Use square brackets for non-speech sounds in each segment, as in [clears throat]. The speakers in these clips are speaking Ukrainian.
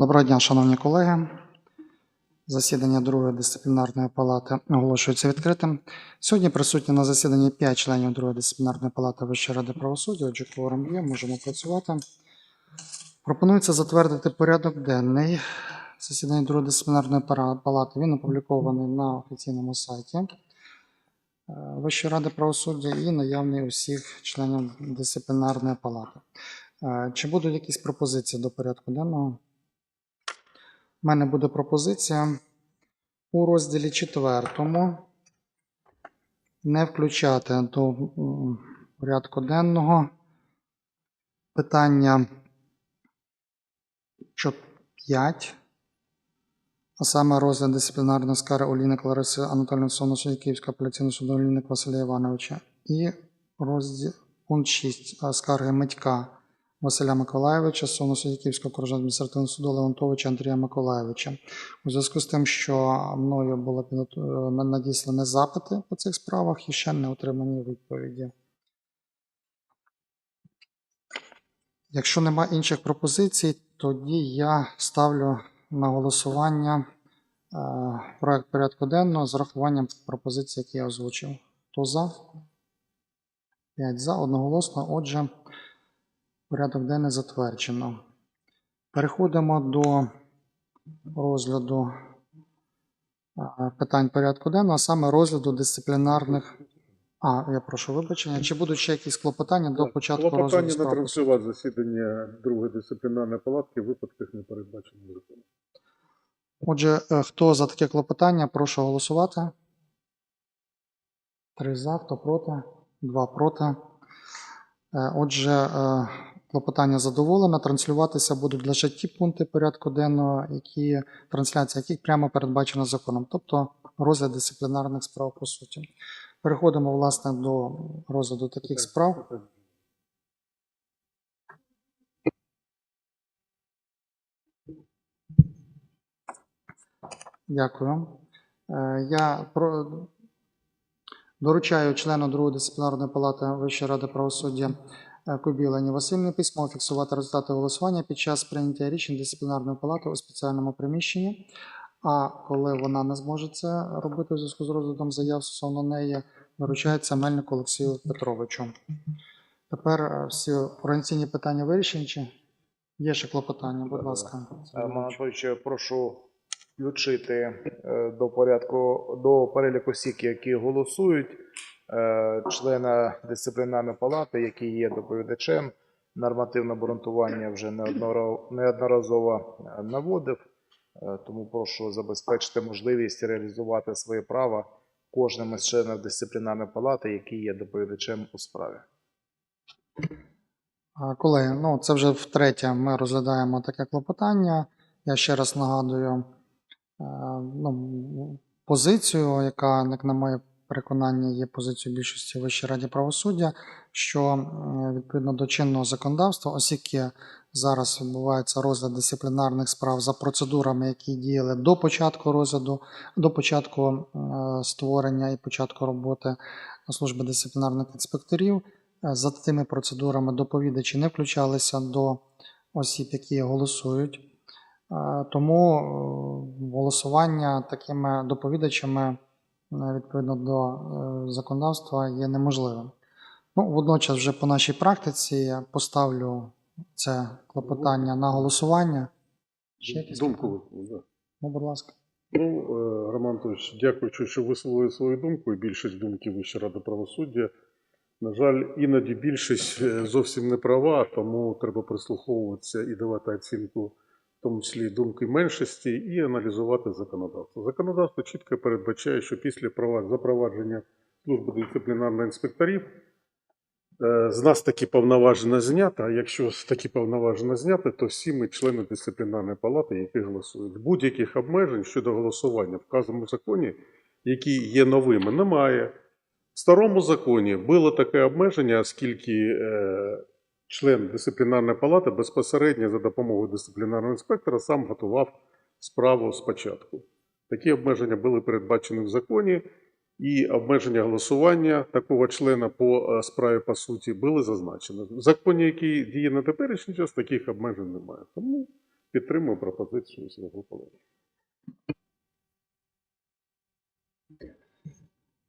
Доброго дня, шановні колеги. Засідання другої дисциплінарної палати оголошується відкритим. Сьогодні присутні на засіданні 5 членів другої дисциплінарної палати Вищої ради правосуддя. Отже, кворум є, можемо працювати. Пропонується затвердити порядок денний засідання другої дисциплінарної палати. Він опублікований на офіційному сайті е, Вищої ради правосуддя і наявний у всіх членів дисциплінарної палати. Е, Чи будуть якісь пропозиції до порядку денного? У мене буде пропозиція у розділі четвертому не включати до порядку денного питання 5, а саме розгляд дисциплінарної скари Олійник Лариси Анатольовни Сону судді Київського апеляційного суду Олійник Василя Івановича і розділ пункт 6 скарги Митька Василя судді Київського окружного адміністративного суду Леонтовича Андрія Миколайовича. У зв'язку з тим, що мною було надіслані запити по цих справах і ще не отримані відповіді. Якщо нема інших пропозицій, тоді я ставлю на голосування е, проект порядку денного з урахуванням пропозицій, які я озвучив. Хто за? 5 за, одноголосно. Отже, порядок денний затверджено. Переходимо до розгляду питань порядку денного, а саме розгляду дисциплінарних. А, я прошу вибачення. Чи будуть ще якісь клопотання до початку розгляду Клопотання на транслювати засідання другої дисциплінарної палатки в випадках не передбачених законом. Отже, е, хто за таке клопотання, прошу голосувати. Три за, хто проти? Два проти. Е, Отже, е, клопотання задоволено. Транслюватися будуть лише ті пункти порядку денного, які трансляція яких прямо передбачена законом, тобто розгляд дисциплінарних справ по суті. Переходимо, власне, до розгляду таких справ. Дякую. Е, Я про... доручаю члену другої дисциплінарної палати Вищої ради правосуддя е, Кубілані Васильівні письмо фіксувати результати голосування під час прийняття рішень дисциплінарної палати у спеціальному приміщенні. А коли вона не зможе це робити у зв'язку з розглядом заяв стосовно неї, доручається Мельнику Олексію Петровичу. Тепер е, всі організаційні питання вирішені чи є ще клопотання? Будь ласка. Роман Анатолійович, прошу включити е, до порядку до переліку осіб, які голосують, е, члена дисциплінарної палати, який є доповідачем. Нормативне обґрунтування вже неодноразово е, наводив, Е, тому прошу забезпечити можливість реалізувати своє право кожним із членів дисциплінарної палати, який є доповідачем у справі. Колеги, ну це вже втретє ми розглядаємо таке клопотання. Я ще раз нагадую е, ну, позицію, яка, як на моє переконання, є позицією більшості Вищої раді правосуддя, що е, відповідно до чинного законодавства, оскільки зараз відбувається розгляд дисциплінарних справ за процедурами, які діяли до початку розгляду, до початку е, створення і початку роботи служби дисциплінарних інспекторів. Е, За тими процедурами доповідачі не включалися до осіб, які голосують. Тому голосування такими доповідачами відповідно до е, законодавства є неможливим. Ну, водночас, вже по нашій практиці я поставлю це клопотання на голосування. Ще Думку да. Ну, будь ласка. Ну, е, Роман Анатольович, дякуючи, що висловили свою думку і більшість думки Вищої ради правосуддя. На жаль, іноді більшість е, зовсім не права, тому треба прислуховуватися і давати оцінку, в тому числі думки меншості, і аналізувати законодавство. Законодавство чітко передбачає, що після запровадження служби дисциплінарних інспекторів Е, З нас такі повноваження знято, а якщо такі повноваження знято, то всі ми члени дисциплінарної палати, які голосують. Будь-яких обмежень щодо голосування в вказаному законі, які є новими, немає. В старому законі було таке обмеження, оскільки е, член дисциплінарної палати безпосередньо за допомогою дисциплінарного інспектора сам готував справу спочатку. Такі обмеження були передбачені в законі, і обмеження голосування такого члена по е, справі по суті були зазначені. В законі, який діє на теперішній час, таких обмежень немає. Тому Підтримую пропозицію свого колеги.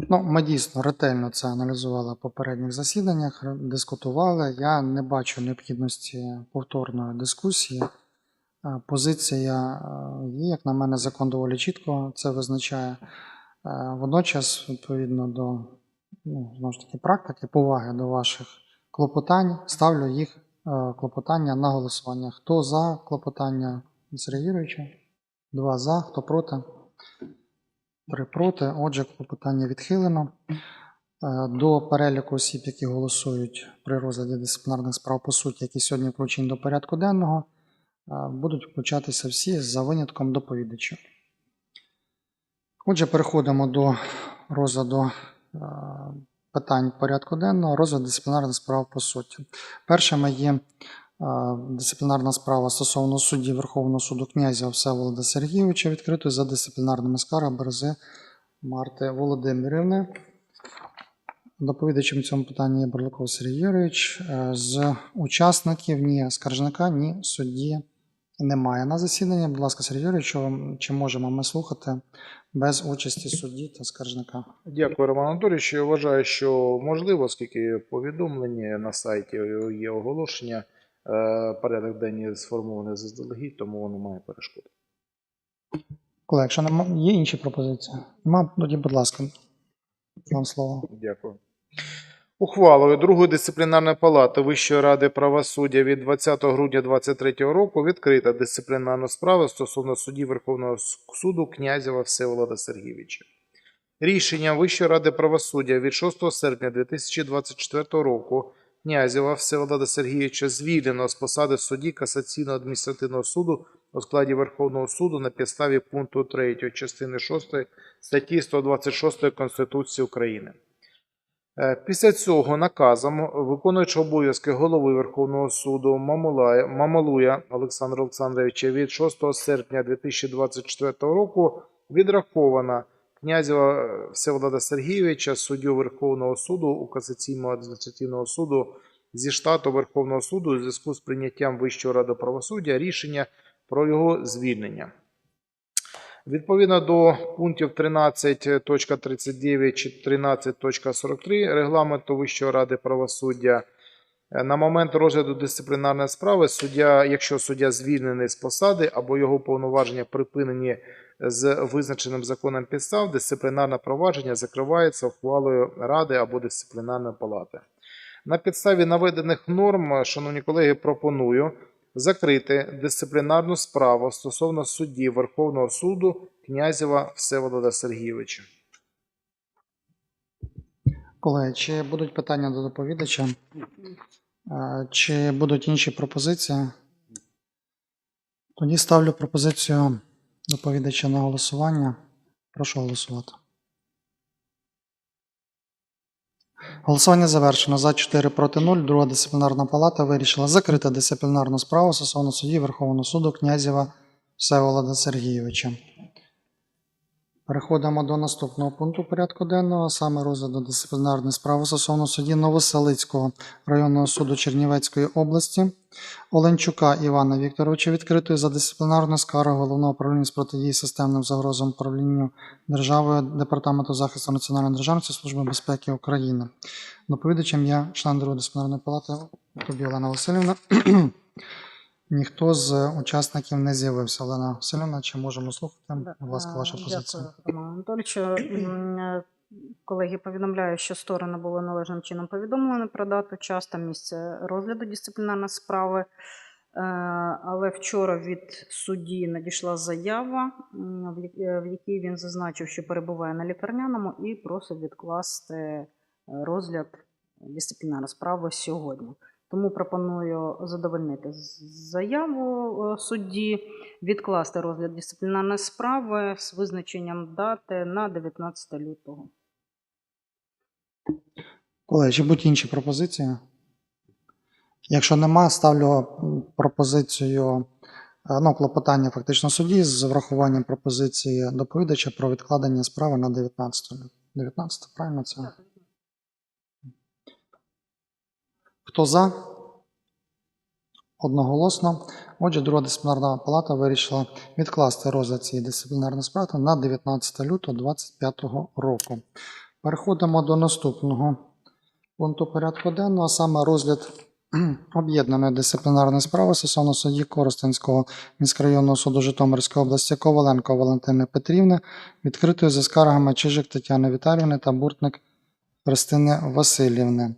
Ну, ми дійсно ретельно це аналізували в попередніх засіданнях, дискутували. Я не бачу необхідності повторної дискусії. Е, Позиція е, є, як на мене, закон доволі чітко це визначає. Е, Водночас, відповідно до ну, знову ж таки, практики, поваги до ваших клопотань, ставлю їх клопотання на голосування. Хто за клопотання Сергія Юрійовича? Два за, хто проти? Три проти. Отже, клопотання відхилено. Е, До переліку осіб, які голосують при розгляді дисциплінарних справ по суті, які сьогодні включені до порядку денного, е, будуть включатися всі за винятком доповідача. Отже, переходимо до розгляду е, питань порядку денного, розгляд дисциплінарних справ по суті. Першими є дисциплінарна справа стосовно судді Верховного суду князя Всеволода Сергійовича, відкритої за дисциплінарними скаргами Берези Марти Володимирівни. Доповідачем цьому питанні є Бурлаков Сергій Юрійович. Е, З учасників ні скаржника, ні судді немає на засіданні. Будь ласка, Сергій Юрійович, чи можемо ми слухати без участі судді та скаржника? Дякую, Роман Анатолійович. Я вважаю, що можливо, оскільки повідомлення на сайті є оголошення, порядок денний сформований заздалегідь, тому немає перешкод. Колеги, якщо нема, є інші пропозиції? Нема, тоді, будь ласка, вам слово. Дякую. Ухвалою Другої дисциплінарної палати Вищої ради правосуддя від 20 грудня 2023 року відкрита дисциплінарна справа стосовно судді Верховного суду князєва Всеволода Сергійовича. Рішенням Вищої ради правосуддя від 6 серпня 2024 року князєва Всеволода Сергійовича звільнено з посади судді касаційного адміністративного суду у складі Верховного суду на підставі пункту 3 частини 6 статті 126 Конституції України. Е, Після цього наказом виконуючи обов'язки голови Верховного суду Мамалуя Олександра Олександровича від 6 серпня 2024 року відрахована князєва е, Всеволода Сергійовича, суддю Верховного суду у касаційного адміністративного суду зі штату Верховного суду у зв'язку з прийняттям Вищої ради правосуддя рішення про його звільнення. Відповідно до пунктів 13.39 чи 13.43 регламенту Вищої ради правосуддя, на момент розгляду дисциплінарної справи суддя, якщо суддя звільнений з посади або його повноваження припинені з визначеним законом підстав, дисциплінарне провадження закривається ухвалою ради або дисциплінарної палати. На підставі наведених норм, шановні колеги, пропоную закрити дисциплінарну справу стосовно судді Верховного суду князєва Всеволода Сергійовича. Колеги, чи будуть питання до доповідача? Е, Чи будуть інші пропозиції? Тоді ставлю пропозицію доповідача на голосування. Прошу голосувати. Голосування завершено. За 4 проти 0. Друга дисциплінарна палата вирішила закрити дисциплінарну справу стосовно судді Верховного суду князєва Всеволода Сергійовича. Переходимо до наступного пункту порядку денного, саме розгляду дисциплінарної справи стосовно судді Новоселицького районного суду Чернівецької області Оленчука Івана Вікторовича, відкритою за дисциплінарною скаргою головного управління з протидії системним загрозам управлінню державою Департаменту захисту національної державності Служби безпеки України. Доповідачем я член другої дисциплінарної палати тобі Олена Васильівна. Ніхто з учасників не з'явився. Олена Васильівна, чи можемо слухати? Будь ласка, ваша Е, позиція. Дякую. М, е, Колеги повідомляю, що сторони були належним чином повідомлені про дату, час та місце розгляду дисциплінарної справи. Е, Але вчора від судді надійшла заява, в е, якій він зазначив, що перебуває на лікарняному і просить відкласти е, розгляд дисциплінарної справи сьогодні. Тому пропоную задовольнити заяву е, судді, відкласти розгляд дисциплінарної справи з визначенням дати на 19 лютого. Колеги, чи будуть інші пропозиції? Якщо нема, ставлю пропозицію, е, ну, клопотання фактично судді з врахуванням пропозиції доповідача про відкладення справи на 19 лютого. 19, правильно це? Хто за? одноголосно. Отже, друга дисциплінарна палата вирішила відкласти розгляд цієї дисциплінарної справи на 19 лютого 2025 року. Переходимо до наступного пункту порядку денного, а саме розгляд [clears throat] об'єднаної дисциплінарної справи стосовно судді Коростенського міськрайонного суду Житомирської області Коваленко Валентини Петрівни, відкритою за скаргами Чижик Тетяни Віталіївни та Буртник Христини Васильівни.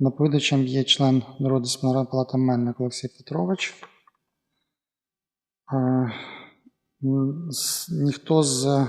Доповідачем є член Народної палати Мельник Олексій Петрович. Е, Ніхто з е,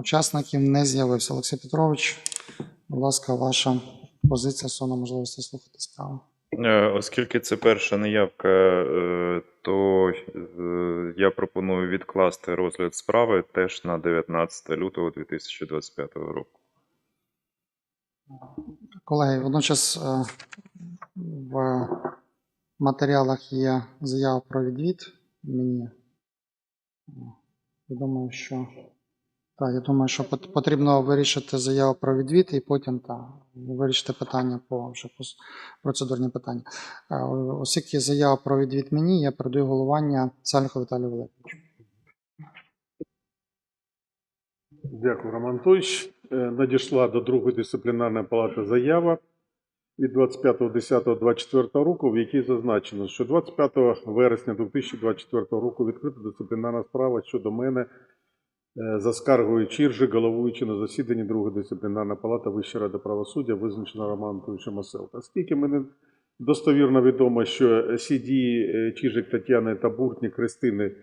учасників не з'явився. Олексій Петрович, будь ласка, ваша позиція стосовно можливості слухати справу. Е, Оскільки це перша неявка, то я пропоную відкласти розгляд справи теж на 19 лютого 2025 року. Колеги, водночас е, в матеріалах є заява про відвід мені. Я думаю, що так, я думаю, що потрібно вирішити заяву про відвід і потім та, вирішити питання по вже по процедурні питання. Е, Оскільки заява про відвід мені, я передаю головування Сальху Віталію Великовичу. Дякую, Роман Анатольович. Е, Надійшла до другої дисциплінарної палати заява від 25.10.24 року, в якій зазначено, що 25 вересня 2024 року відкрита дисциплінарна справа щодо мене е, за скаргою Чіржи, головуючи на засіданні другої дисциплінарної палати Вищої ради правосуддя, визначена Романом Анатольовичем Маселка. Оскільки мені достовірно відомо, що всі дії е, Тетяни та Буртні Христини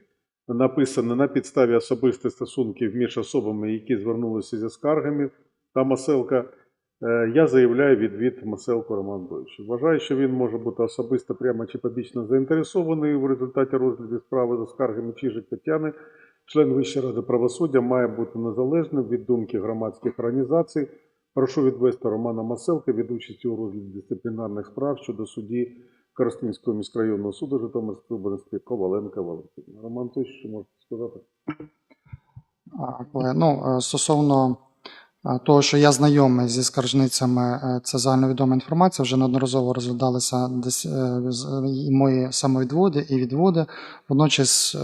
написано на підставі особистих стосунків між особами, які звернулися зі скаргами та Маселка. Е, Я заявляю відвід Маселку Роману Анатолійовичу. Вважаю, що він може бути особисто прямо чи побічно заінтересований в результаті розгляду справи за скаргами Чижик Тетяни. Член Вищої ради правосуддя має бути незалежним від думки громадських організацій. Прошу відвести Романа Маселка від участі у розгляді дисциплінарних справ щодо судді Коростинського міськрайонного суду Житомирської області Коваленка Валентина. Роман Анатолійович, що можете сказати? Ну, е, стосовно е, того, що я знайомий зі скаржницями, е, це загальновідома інформація. Вже неодноразово розглядалися десь і мої самовідводи і відводи. Водночас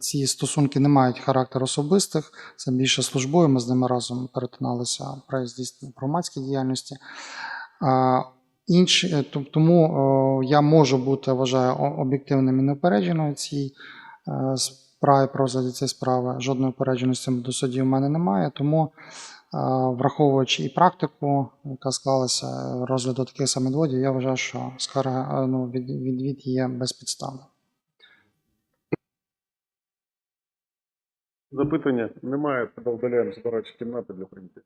ці стосунки не мають характеру особистих, це більше службою. Ми з ними разом перетиналися при здійсненні громадській діяльності. Інші, е, тому я можу бути, вважаю, об'єктивним і неупередженим цій е, справі про розгляді цієї справи. Жодної упередженості до судді в мене немає, тому е, враховуючи і практику, яка склалася розгляду таких самовідводів, я вважаю, що скарга ну, від, відвід є безпідставним. Запитання немає, тоді вдаляємо збирачі кімнати для прийняття.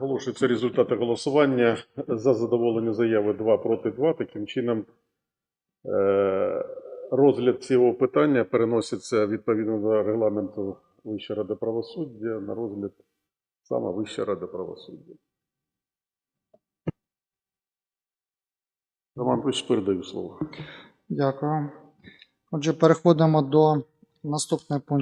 Оголошуються результати голосування. За задоволення заяви 2 проти 2. Таким чином, е, розгляд цього питання переноситься відповідно до регламенту Вищої ради правосуддя на розгляд саме Вищої ради правосуддя. Роман Анатолійович, передаю слово. Дякую. Отже, переходимо до наступного пункту